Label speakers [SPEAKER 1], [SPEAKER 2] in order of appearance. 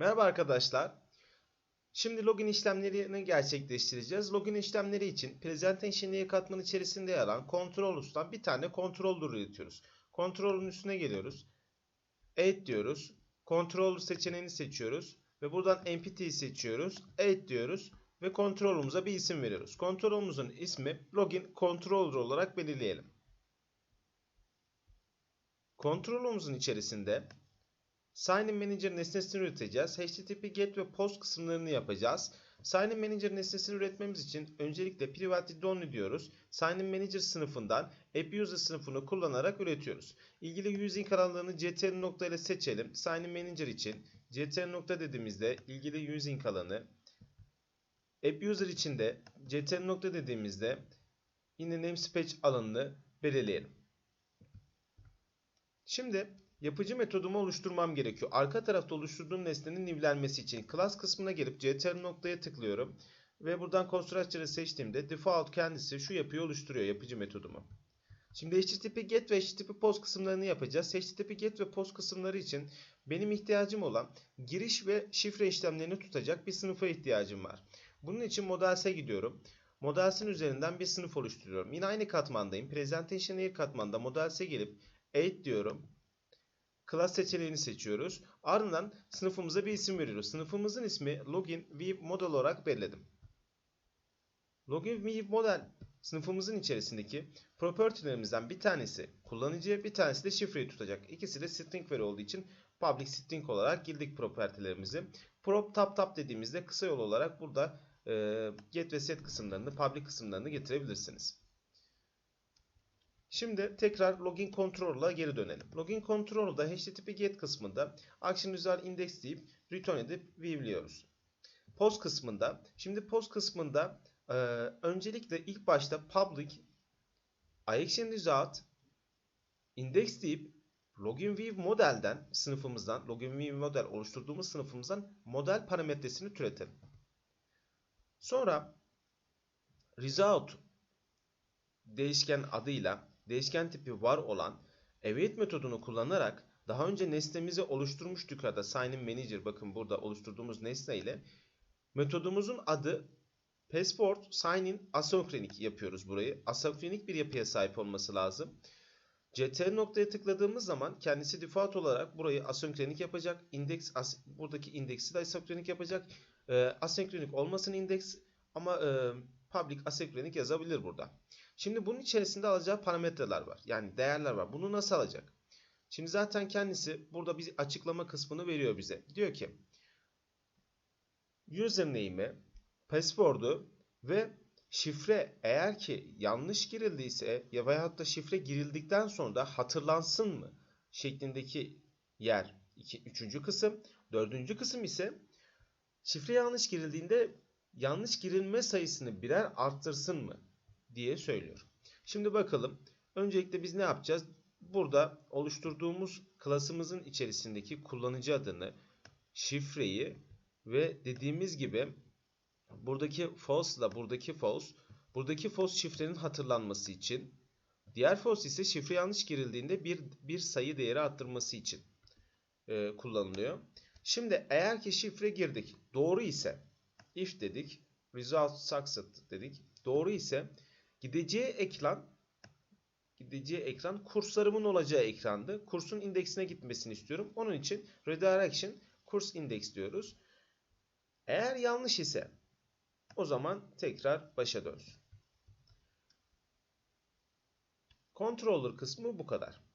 [SPEAKER 1] Merhaba arkadaşlar. Şimdi login işlemlerini gerçekleştireceğiz. Login işlemleri için presentation layer katmanı içerisinde yer alan controllers'tan bir tane controller üretiyoruz. Controller'ın üstüne geliyoruz. Add diyoruz. Controller seçeneğini seçiyoruz. Ve buradan entity'yi seçiyoruz. Add diyoruz. Ve controller'ımıza bir isim veriyoruz. Controller'ımızın ismi login controller olarak belirleyelim. Controller'ımızın içerisinde Sign-in Manager nesnesini üreteceğiz. HTTP GET ve POST kısımlarını yapacağız. Sign-in Manager nesnesini üretmemiz için öncelikle Privacy Only diyoruz. Sign-in Manager sınıfından App User sınıfını kullanarak üretiyoruz. İlgili using alanlarını ctr nokta ile seçelim. Sign-in Manager için ctr nokta dediğimizde ilgili using alanı App User için de ctr nokta dediğimizde yine namespace alanını belirleyelim. Şimdi yapıcı metodumu oluşturmam gerekiyor. Arka tarafta oluşturduğum nesnenin nivlenmesi için class kısmına gelip ctr noktaya tıklıyorum. Ve buradan constructor'ı seçtiğimde default kendisi şu yapıyı oluşturuyor yapıcı metodumu. Şimdi HTTP GET ve HTTP POST kısımlarını yapacağız. HTTP GET ve POST kısımları için benim ihtiyacım olan giriş ve şifre işlemlerini tutacak bir sınıfa ihtiyacım var. Bunun için Models'e gidiyorum. Models'in üzerinden bir sınıf oluşturuyorum. Yine aynı katmandayım. Presentation Layer katmanda Models'e gelip Add diyorum. Class seçeneğini seçiyoruz. Ardından sınıfımıza bir isim veriyoruz. Sınıfımızın ismi Login View Model olarak belirledim. Login View Model sınıfımızın içerisindeki property'lerimizden bir tanesi kullanıcıya bir tanesi de şifreyi tutacak. İkisi de string veri olduğu için public string olarak girdik property'lerimizi. Prop tap tap dediğimizde kısa yol olarak burada e, get ve set kısımlarını, public kısımlarını getirebilirsiniz. Şimdi tekrar login control'la geri dönelim. Login control'da HTTP get kısmında action result index deyip return edip viewliyoruz. Post kısmında, şimdi post kısmında e, öncelikle ilk başta public action result index deyip login view modelden sınıfımızdan login view model oluşturduğumuz sınıfımızdan model parametresini türetelim. Sonra result değişken adıyla değişken tipi var olan await metodunu kullanarak daha önce nesnemizi oluşturmuştuk ya da sign-in manager bakın burada oluşturduğumuz nesne ile metodumuzun adı passport sign-in asenkronik yapıyoruz burayı. Asenkronik bir yapıya sahip olması lazım. CTR noktaya tıkladığımız zaman kendisi default olarak burayı asenkronik yapacak. Index as, buradaki indeksi de asenkronik yapacak. E, asenkronik olmasın indeks ama e, public asenkronik yazabilir burada. Şimdi bunun içerisinde alacağı parametreler var. Yani değerler var. Bunu nasıl alacak? Şimdi zaten kendisi burada bir açıklama kısmını veriyor bize. Diyor ki username'i, password'u ve şifre eğer ki yanlış girildiyse ya veyahut da şifre girildikten sonra da hatırlansın mı şeklindeki yer iki, üçüncü kısım. Dördüncü kısım ise şifre yanlış girildiğinde yanlış girilme sayısını birer arttırsın mı diye söylüyor. Şimdi bakalım. Öncelikle biz ne yapacağız? Burada oluşturduğumuz klasımızın içerisindeki kullanıcı adını, şifreyi ve dediğimiz gibi buradaki false ile buradaki false, buradaki false şifrenin hatırlanması için, diğer false ise şifre yanlış girildiğinde bir, bir sayı değeri arttırması için e, kullanılıyor. Şimdi eğer ki şifre girdik, doğru ise if dedik, result success dedik, doğru ise gideceği ekran gideceği ekran kurslarımın olacağı ekrandı. Kursun indeksine gitmesini istiyorum. Onun için redirection kurs index diyoruz. Eğer yanlış ise o zaman tekrar başa dönsün. Controller kısmı bu kadar.